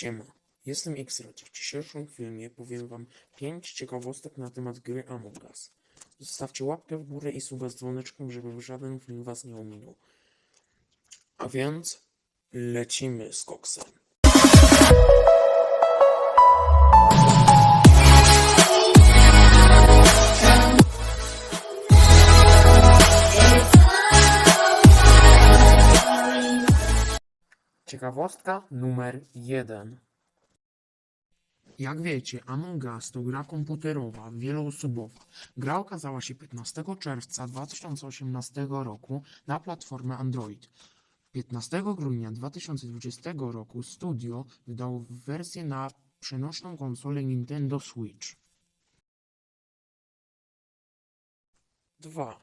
Siema, jestem Xrod. W dzisiejszym filmie powiem wam 5 ciekawostek na temat gry Among Us. Zostawcie łapkę w górę i suba z dzwoneczkiem, żeby żaden film was nie ominął. A więc lecimy z koksem. Ciekawostka numer 1. Jak wiecie, Among Us to gra komputerowa, wieloosobowa. Gra okazała się 15 czerwca 2018 roku na platformę Android. 15 grudnia 2020 roku studio wydało wersję na przenośną konsolę Nintendo Switch. 2.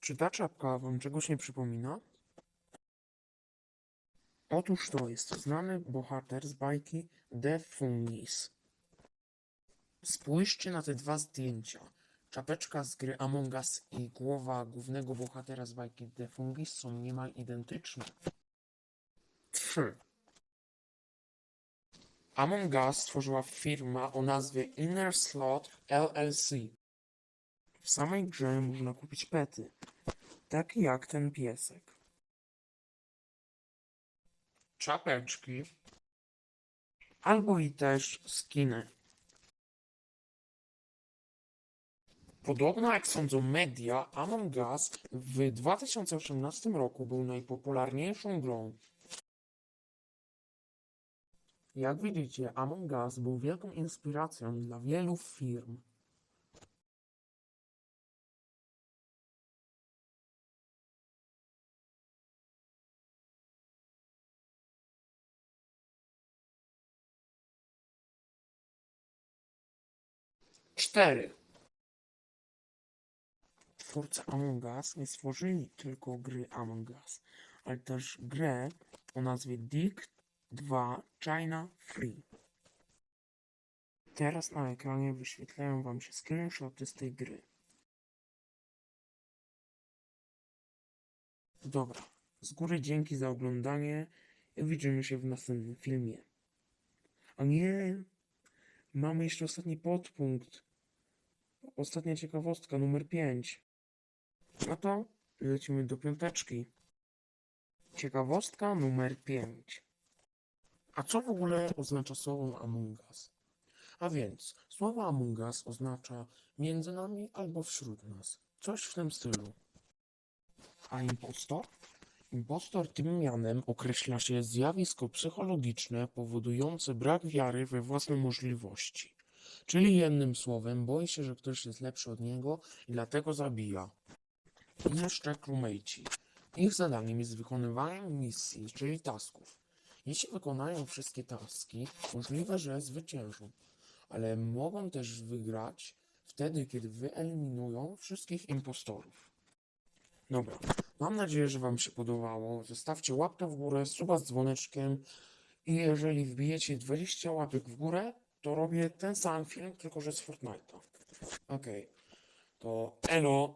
Czy ta czapka wam czegoś nie przypomina? Otóż to jest znany bohater z bajki The Fungis. Spójrzcie na te dwa zdjęcia. Czapeczka z gry Among Us i głowa głównego bohatera z bajki The Fungis są niemal identyczne. 3. Among Us stworzyła firma o nazwie Inner Slot LLC. W samej grze można kupić pety, takie jak ten piesek czapeczki albo i też skiny. Podobno jak sądzą media, Among Us w 2018 roku był najpopularniejszą grą. Jak widzicie, Among Us był wielką inspiracją dla wielu firm. Cztery. Twórcy Among Us nie stworzyli tylko gry Among Us, ale też grę o nazwie Dick 2 China Free. Teraz na ekranie wyświetlają wam się screenshoty z tej gry. Dobra, z góry dzięki za oglądanie i widzimy się w następnym filmie. A nie, mamy jeszcze ostatni podpunkt. Ostatnia ciekawostka, numer 5. No to lecimy do piąteczki. Ciekawostka numer 5. A co w ogóle oznacza słowo Among Us? A więc, słowo Among Us oznacza między nami albo wśród nas. Coś w tym stylu. A impostor? Impostor tym mianem określa się zjawisko psychologiczne powodujące brak wiary we własne możliwości. Czyli jednym słowem, boi się, że ktoś jest lepszy od niego i dlatego zabija. I jeszcze crewmate'i. Ich zadaniem jest wykonywanie misji, czyli tasków. Jeśli wykonają wszystkie taski, możliwe, że zwyciężą, ale mogą też wygrać wtedy, kiedy wyeliminują wszystkich impostorów. Dobra, mam nadzieję, że Wam się podobało. Zostawcie łapkę w górę, suba z dzwoneczkiem i jeżeli wbijecie 20 łapek w górę, to robię ten sam film, tylko że z Fortnite'a. Okej, to elo.